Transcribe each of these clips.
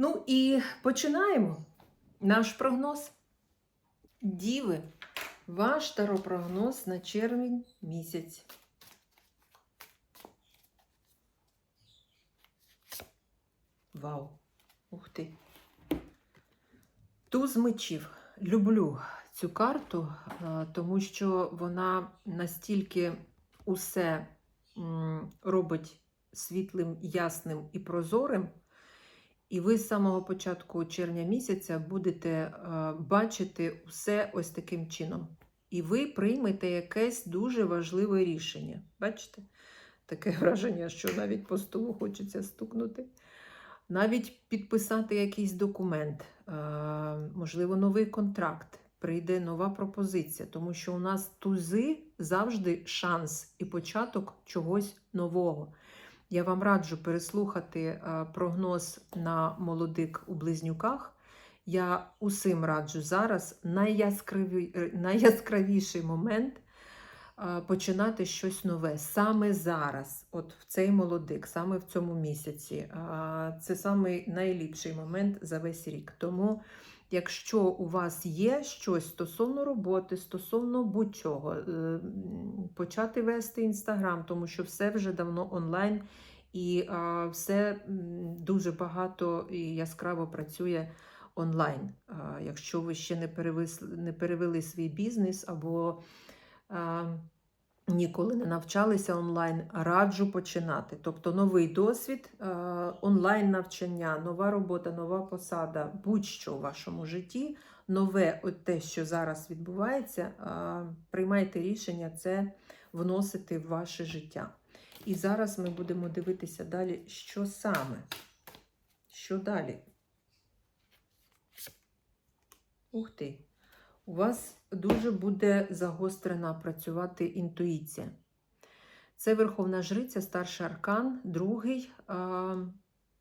Ну і починаємо наш прогноз. Діви, ваш таропрогноз на червень місяць. Вау! Ух ти! Туз мечів. Люблю цю карту, е, тому що вона настільки усе робить світлим, ясним і прозорим. І ви з самого початку червня місяця будете е, бачити усе ось таким чином. І ви приймете якесь дуже важливе рішення. Бачите? Таке враження, що навіть по столу хочеться стукнути. Навіть підписати якийсь документ, е, можливо, новий контракт, прийде нова пропозиція, тому що у нас тузи завжди шанс і початок чогось нового. Я вам раджу переслухати е, прогноз на молодик у близнюках. Я усім раджу зараз найяскраві, е, найяскравіший момент е, починати щось нове. Саме зараз, от в цей молодик, саме в цьому місяці. Це самий найліпший момент за весь рік. Тому, якщо у вас є щось стосовно роботи, стосовно будь-чого, е, почати вести інстаграм, тому що все вже давно онлайн. І все дуже багато і яскраво працює онлайн. Якщо ви ще не перевели, свій бізнес або ніколи не навчалися онлайн, раджу починати. Тобто новий досвід, онлайн навчання, нова робота, нова посада, будь-що в вашому житті, нове от те, що зараз відбувається, приймайте рішення це вносити в ваше життя. І зараз ми будемо дивитися далі, що саме. Що далі? Ух ти! У вас дуже буде загострена працювати інтуїція. Це Верховна Жриця, старший аркан, другий.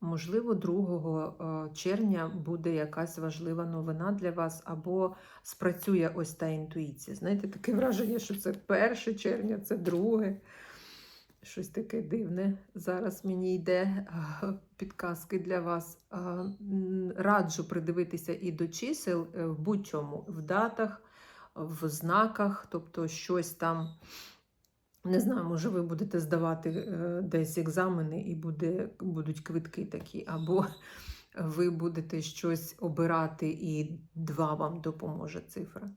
Можливо, 2 червня буде якась важлива новина для вас, або спрацює ось та інтуїція. Знаєте, таке враження, що це 1 червня, це друге. Щось таке дивне. Зараз мені йде підказки для вас. Раджу придивитися і до чисел е, в будь-чому, в датах, в знаках, тобто щось там. Не знаю, може, ви будете здавати е, десь екзамени і буде, будуть квитки такі, або ви будете щось обирати, і два вам допоможе цифра.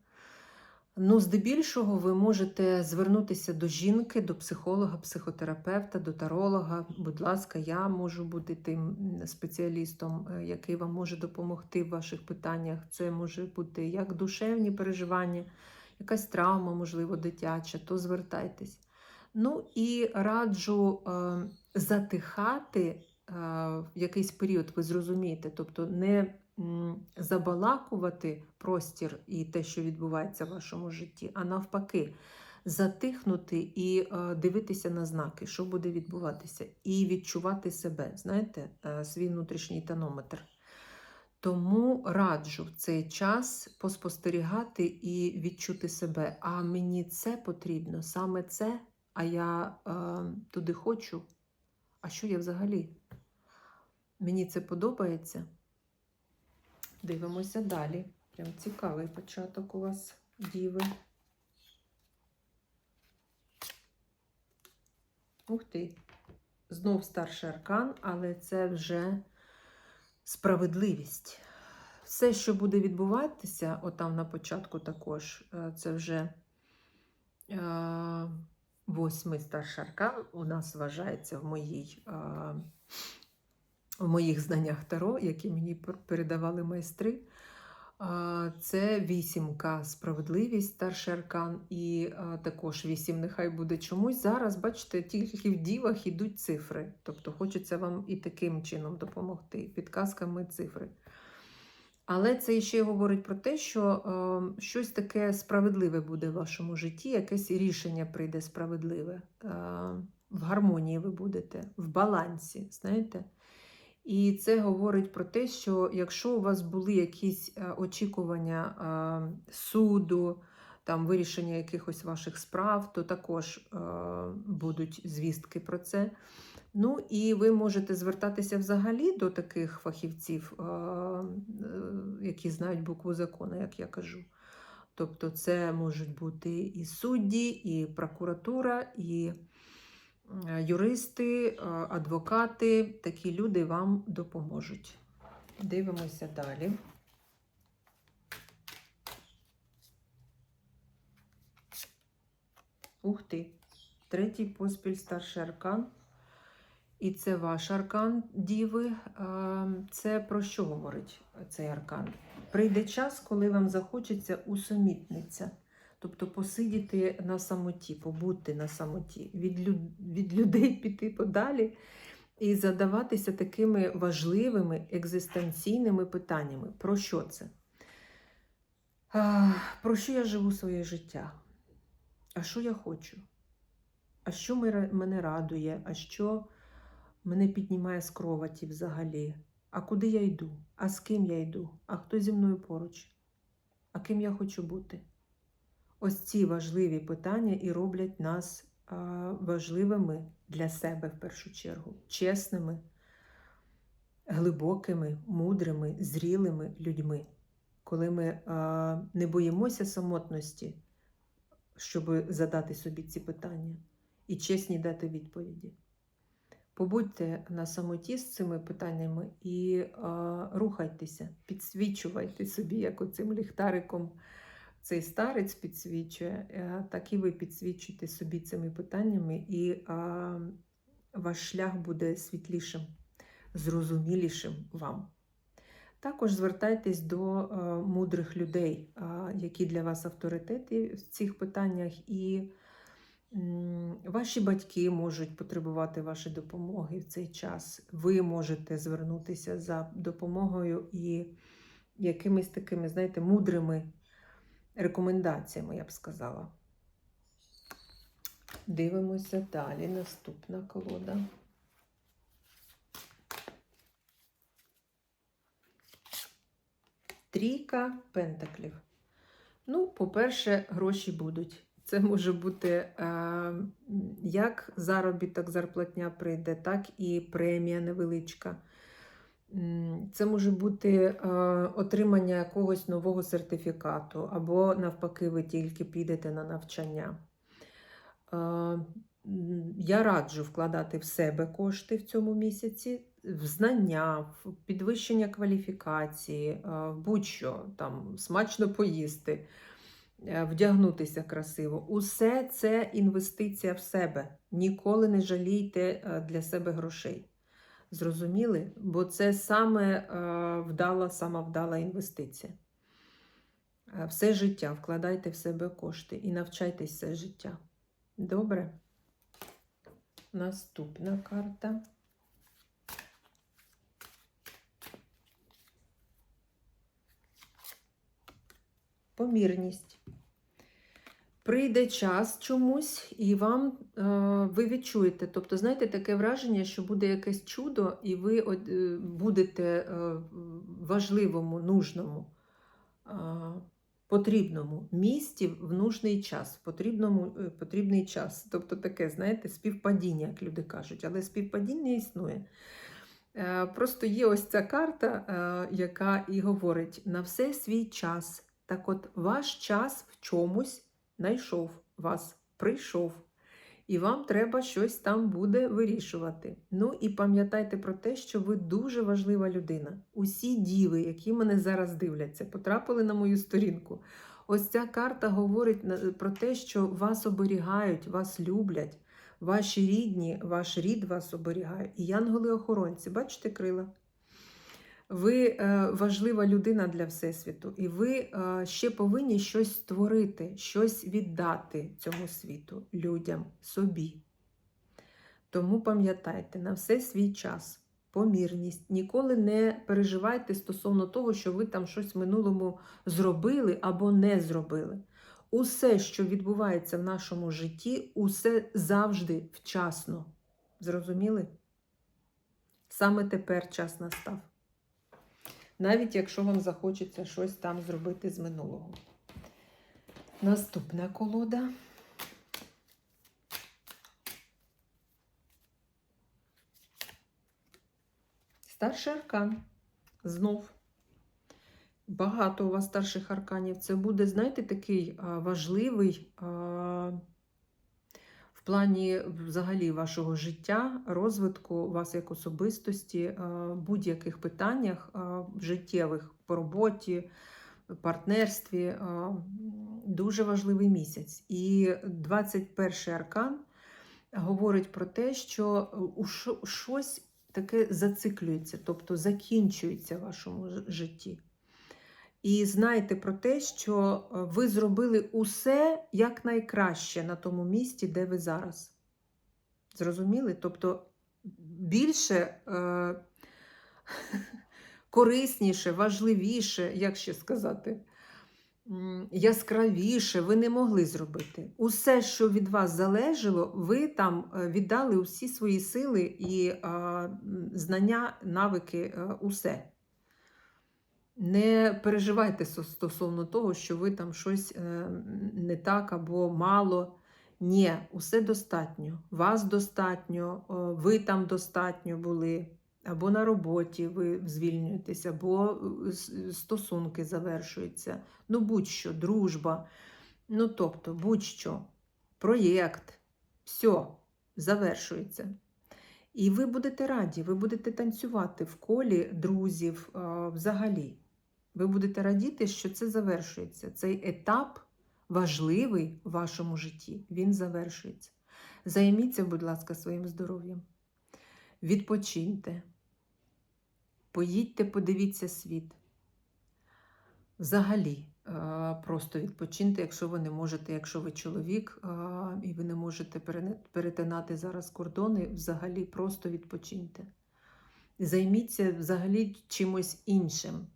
Ну, здебільшого, ви можете звернутися до жінки, до психолога, психотерапевта, до таролога. Будь ласка, я можу бути тим спеціалістом, е, який вам може допомогти в ваших питаннях. Це може бути як душевні переживання, якась травма, можливо, дитяча, то звертайтесь. Ну і раджу е, затихати е, в якийсь період, ви зрозумієте, тобто не забалакувати простір і те, що відбувається в вашому житті, а навпаки, затихнути і е, дивитися на знаки, що буде відбуватися, і відчувати себе, знаєте, е, свій внутрішній тонометр. Тому раджу в цей час поспостерігати і відчути себе. А мені це потрібно, саме це, а я е, туди хочу. А що я взагалі? Мені це подобається. Дивимося далі. Прям цікавий початок у вас, діви. Ух ти. Знов старший аркан, але це вже справедливість. Все, що буде відбуватися, отам на початку також, е, це вже е, восьмий старший аркан у нас вважається в моїй. В моїх знаннях Таро, які мені передавали майстри. Це вісімка справедливість, старший аркан, і також вісім нехай буде чомусь. Зараз, бачите, тільки в дівах йдуть цифри. Тобто хочеться вам і таким чином допомогти, підказками цифри. Але це ще говорить про те, що щось таке справедливе буде в вашому житті, якесь рішення прийде справедливе. В гармонії ви будете, в балансі, знаєте. І це говорить про те, що якщо у вас були якісь е, очікування е, суду, там вирішення якихось ваших справ, то також е, будуть звістки про це. Ну і ви можете звертатися взагалі до таких фахівців, які знають букву закону, як я кажу. Тобто, це можуть бути і судді, і прокуратура, і юристи, е, адвокати. Такі люди вам допоможуть. Дивимося далі. Ух ти! Третій поспіль старший аркан. І це ваш аркан Діви. Е, Це про що говорить цей аркан? Прийде час, коли вам захочеться усамітнитися. Тобто посидіти на самоті, побути на самоті, від, люд... від людей піти подалі і задаватися такими важливими екзистенційними питаннями. Про що це? А, про що я живу своє життя? А що я хочу? А що мене- радує? А що мене піднімає з кроваті взагалі? А куди я йду? А з ким я йду? А хто зі мною поруч? А ким я хочу бути? Ось ці важливі питання і роблять нас важливими для себе в першу чергу, чесними, глибокими, мудрими, зрілими людьми. Коли ми не боїмося самотності, щоб задати собі ці питання і чесні дати відповіді. Побудьте на самоті з цими питаннями і а, рухайтеся, підсвічувайте собі, як оцим ліхтариком цей старець підсвічує, е, так і ви підсвічуйте собі цими питаннями, і а, ваш шлях буде світлішим, зрозумілішим вам. Також звертайтесь до е, мудрих людей, а, які для вас авторитети в цих питаннях, і м, ваші батьки можуть потребувати вашої допомоги в цей час. Ви можете звернутися за допомогою і якимись такими, знаєте, мудрими рекомендаціями, я б сказала. Дивимося далі. Наступна колода. Трійка пентаклів. Ну, по-перше, гроші будуть. Це може бути е, як заробіток, зарплатня прийде, так і премія невеличка. Це може бути е, отримання якогось нового сертифікату, або, навпаки, ви тільки підете на навчання. Е, Я раджу вкладати в себе кошти в цьому місяці, в знання, в підвищення кваліфікації, е, в будь-що там смачно поїсти. вдягнутися красиво. Усе це інвестиція в себе. Ніколи не жалійте для себе грошей. Зрозуміли? Бо це саме е, вдала, сама вдала інвестиція. Е, Все життя вкладайте в себе кошти і навчайтесь все життя. Добре? Наступна карта. Помірність. Прийде час чомусь, і вам е, ви відчуєте. Тобто, знаєте, таке враження, що буде якесь чудо, і ви е, будете е, важливому, нужному, е, потрібному місті в нужний час, потрібному, е, потрібний час. Тобто таке, знаєте, співпадіння, як люди кажуть, але співпадіння існує. Е, Просто є ось ця карта, е, яка і говорить на все свій час. Так от, ваш час в чомусь знайшов вас, прийшов. І вам треба щось там буде вирішувати. Ну і пам'ятайте про те, що ви дуже важлива людина. Усі діви, які мене зараз дивляться, потрапили на мою сторінку. Ось ця карта говорить про те, що вас оберігають, вас люблять, ваші рідні, ваш рід вас оберігає. І янголи-охоронці, бачите крила? Ви е, важлива людина для Всесвіту, і ви е, ще повинні щось створити, щось віддати цьому світу, людям, собі. Тому пам'ятайте, на все свій час, помірність. Ніколи не переживайте стосовно того, що ви там щось в минулому зробили або не зробили. Усе, що відбувається в нашому житті, усе завжди вчасно. Зрозуміли? Саме тепер час настав навіть якщо вам захочеться щось там зробити з минулого. Наступна колода. Старший аркан. Знов. Багато у вас старших арканів. Це буде, знаєте, такий важливий в плані взагалі вашого життя, розвитку вас як особистості, будь-яких питаннях життєвих по роботі, партнерстві. Дуже важливий місяць. І 21 аркан говорить про те, що щось таке зациклюється, тобто закінчується в вашому житті. І знайте про те, що е, ви зробили усе якнайкраще на тому місці, де ви зараз. Зрозуміли? Тобто більше е, корисніше, важливіше, як ще сказати, яскравіше ви не могли зробити. Усе, що від вас залежало, ви там е, віддали усі свої сили і е, знання, навики, е, усе. Не переживайте стосовно того, що ви там щось е, не так або мало. Ні, усе достатньо. Вас достатньо, ви там достатньо були, або на роботі ви звільнюєтесь, або е, стосунки завершуються. Ну, будь-що, дружба. Ну, тобто, будь-що, проєкт, все завершується. І ви будете раді, ви будете танцювати в колі друзів взагалі. Ви будете радіти, що це завершується. Цей етап важливий в вашому житті, він завершується. Займіться, будь ласка, своїм здоров'ям. Відпочиньте. Поїдьте, подивіться світ. Взагалі, е, просто відпочиньте, якщо ви не можете, якщо ви чоловік е, і ви не можете перетинати зараз кордони, взагалі просто відпочиньте. Займіться взагалі чимось іншим.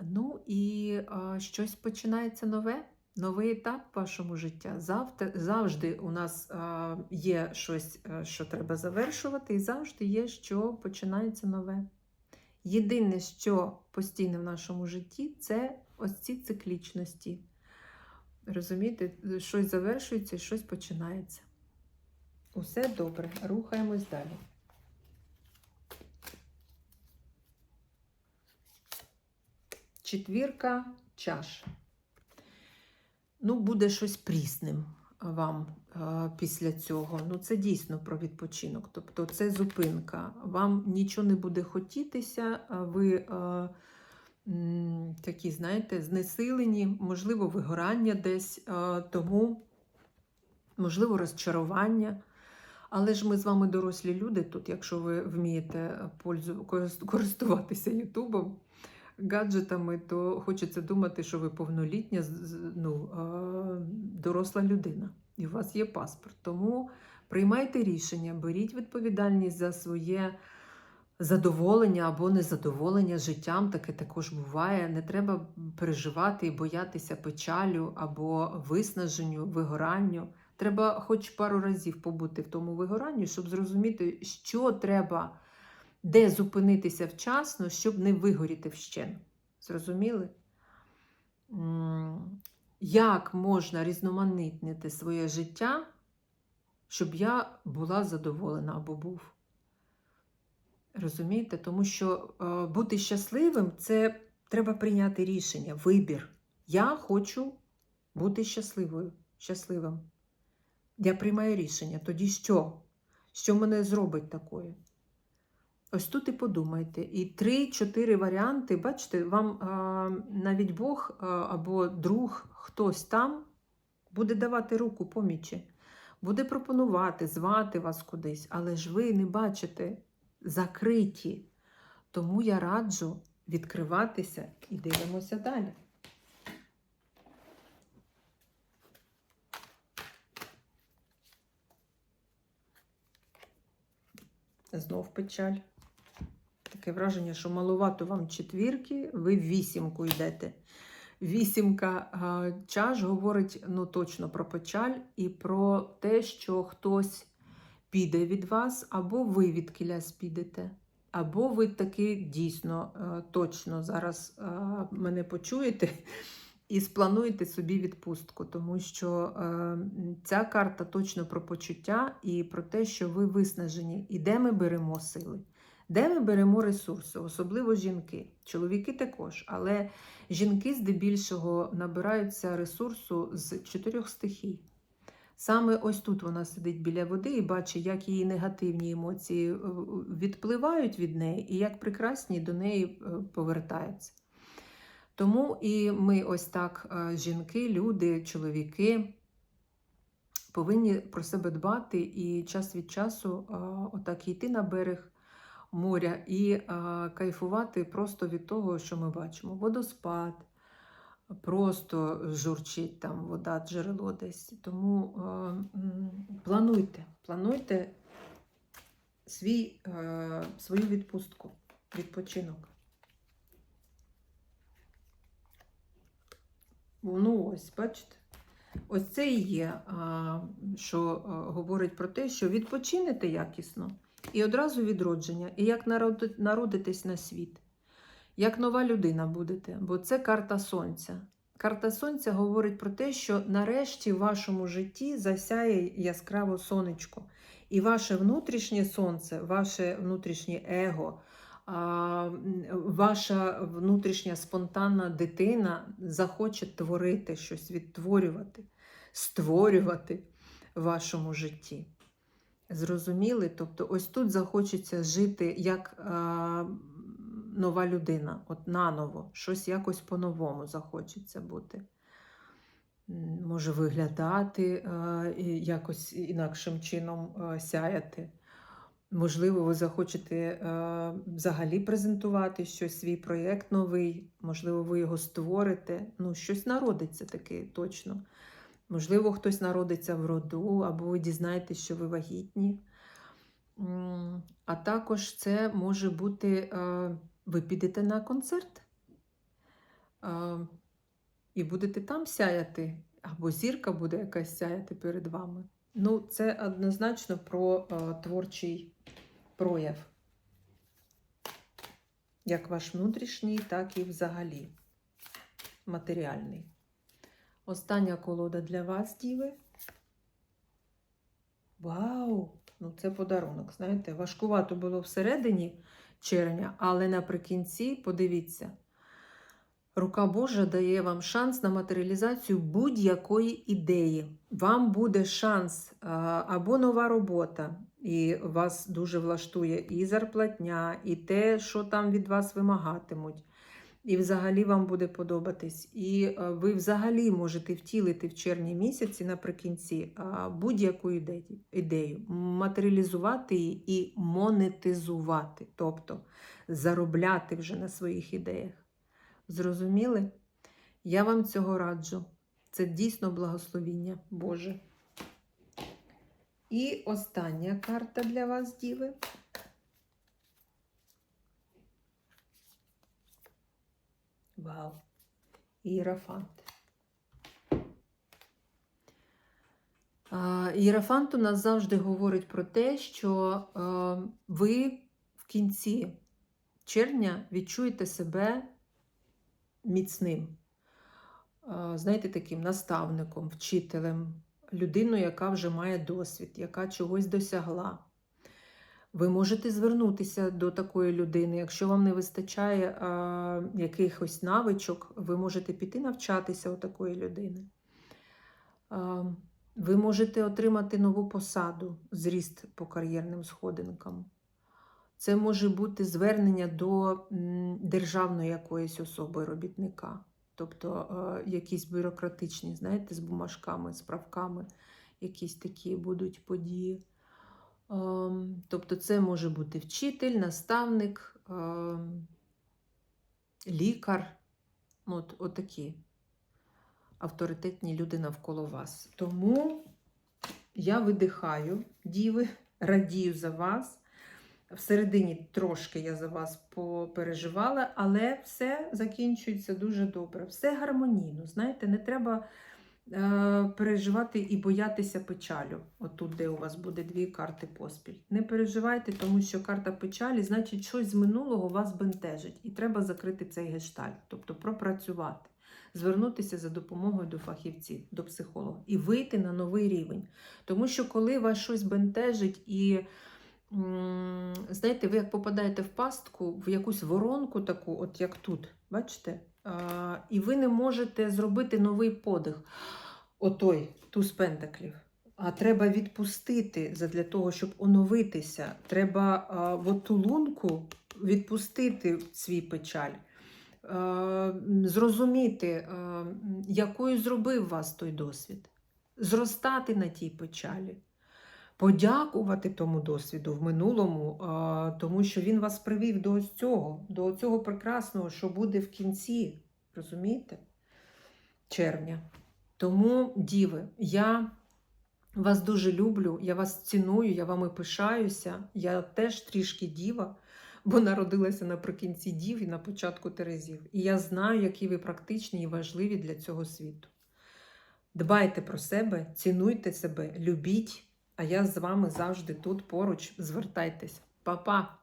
Ну і е, щось починається нове, новий етап вашому житті. Завтра, завжди у нас е, є щось, е, що треба завершувати, і завжди є, що починається нове. Єдине, що постійне в нашому житті, це ось ці циклічності. Розумієте, щось завершується, щось починається. Усе добре, рухаємось далі. Четвірка чаш. Ну, буде щось прісним вам е, після цього. Ну, це дійсно про відпочинок. Тобто, це зупинка. Вам нічого не буде хотітися, ви е, м, такі, знаєте, знесилені, можливо, вигорання десь, е, тому, можливо, розчарування. Але ж ми з вами дорослі люди тут, якщо ви вмієте користуватися Ютубом, гаджетами, то хочеться думати, що ви повнолітня ну, доросла людина, і у вас є паспорт. Тому приймайте рішення, беріть відповідальність за своє задоволення або незадоволення життям, таке також буває. Не треба переживати і боятися печалю або виснаженню, вигоранню. Треба хоч пару разів побути в тому вигоранні, щоб зрозуміти, що треба, де зупинитися вчасно, щоб не вигоріти вщен. Зрозуміли? Як можна різноманітнити своє життя, щоб я була задоволена або був? Розумієте? Тому що е, бути щасливим це треба прийняти рішення, вибір. Я хочу бути щасливою, щасливим. Я приймаю рішення. Тоді що? Що мене зробить такою? Ось тут і подумайте. І три-чотири варіанти, бачите, вам а, навіть Бог а, або друг, хтось там буде давати руку помічі, буде пропонувати, звати вас кудись, але ж ви не бачите закриті. Тому я раджу відкриватися і дивимося далі. Знов печаль. Таке враження, що малувато вам четвірки, ви в вісімку йдете. Вісімка чаш говорить ну, точно про печаль і про те, що хтось піде від вас, або ви від кілясь підете, або ви таки дійсно е, точно зараз е, мене почуєте і сплануєте собі відпустку, тому що е, ця карта точно про почуття і про те, що ви виснажені. І де ми беремо сили? Де ми беремо ресурси, особливо жінки, чоловіки також, але жінки здебільшого набираються ресурсу з чотирьох стихій. Саме ось тут вона сидить біля води і бачить, як її негативні емоції е, відпливають від неї, і як прекрасні до неї е, повертаються. Тому і ми ось так, е, жінки, люди, чоловіки, повинні про себе дбати і час від часу отак йти на берег моря і е, кайфувати просто від того, що ми бачимо. Водоспад, просто журчить там вода, джерело десь. Тому е, м, плануйте, плануйте свій, е, свою відпустку, відпочинок. Ну, ось, бачите? Ось це і є, що говорить про те, що відпочинете якісно і одразу відродження, і як народи- народитесь на світ, як нова людина будете, бо це карта сонця. Карта сонця говорить про те, що нарешті в вашому житті засяє яскраво сонечко. І ваше внутрішнє сонце, ваше внутрішнє его, ваша внутрішня спонтанна дитина захоче творити щось, відтворювати, створювати в вашому житті. Зрозуміли? Тобто, ось тут захочеться жити як а, нова людина, от наново, щось якось по-новому захочеться бути. Може виглядати і якось інакшим чином а, сяяти. Можливо, ви захочете е, взагалі презентувати щось, свій проєкт новий, можливо, ви його створите. Ну, щось народиться таке точно. Можливо, хтось народиться в роду, або ви дізнаєтесь, що ви вагітні. А також це може бути, е, ви підете на концерт е, і будете там сяяти, або зірка буде якась сяяти перед вами. Ну, це однозначно про е, творчий прояв. Як ваш внутрішній, так і взагалі матеріальний. Остання колода для вас, діви. Вау! Ну, це подарунок. Знаєте, важкувато було всередині червня, але наприкінці, подивіться, рука Божа дає вам шанс на матеріалізацію будь-якої ідеї. Вам буде шанс або нова робота, і вас дуже влаштує і зарплатня, і те, що там від вас вимагатимуть. І взагалі вам буде подобатись. І е, ви взагалі можете втілити в червні місяці наприкінці будь-яку ідею, матеріалізувати її і монетизувати, тобто заробляти вже на своїх ідеях. Зрозуміли? Я вам цього раджу. Це дійсно благословіння Боже. І остання карта для вас, діви. Вау. Ієрофант. А, Ієрофант у нас завжди говорить про те, що е, ви в кінці червня відчуєте себе міцним. Знаєте, таким наставником, вчителем, людиною, яка вже має досвід, яка чогось досягла. Ви можете звернутися до такої людини. Якщо вам не вистачає а, якихось навичок, ви можете піти навчатися у такої людини. А, ви можете отримати нову посаду, зріст по кар'єрним сходинкам. Це може бути звернення до державної якоїсь особи робітника, тобто якісь бюрократичні, знаєте, з бумажками, з правками, якісь такі будуть події. Ем, Тобто це може бути вчитель, наставник, ем, лікар, ну, от, отакі авторитетні люди навколо вас. Тому я видихаю, діви, радію за вас. Всередині трошки я за вас попереживала, але все закінчується дуже добре. Все гармонійно. Знаєте, не треба переживати і боятися печалю. Отут, де у вас буде дві карти поспіль. Не переживайте, тому що карта печалі, значить, щось з минулого вас бентежить. І треба закрити цей гештальт, тобто пропрацювати, звернутися за допомогою до фахівців, до психолога і вийти на новий рівень. Тому що коли вас щось бентежить і. Знаєте, ви як попадаєте в пастку, в якусь воронку таку, от як тут, бачите? І ви не можете зробити новий подих. Отой, туз пентаклів. А треба відпустити задля того, щоб оновитися. Треба а, в оту лунку відпустити свій печаль, а, зрозуміти, а, якою зробив вас той досвід, зростати на тій печалі подякувати тому досвіду в минулому, тому що він вас привів до ось цього, до цього прекрасного, що буде в кінці, розумієте? Червня. Тому, діви, я вас дуже люблю, я вас ціную, я вами пишаюся. Я теж трішки діва, бо народилася наприкінці дів і на початку Терезів. І я знаю, які ви практичні і важливі для цього світу. Дбайте про себе, цінуйте себе, любіть. А я з вами завжди тут поруч. Звертайтесь. Па-па!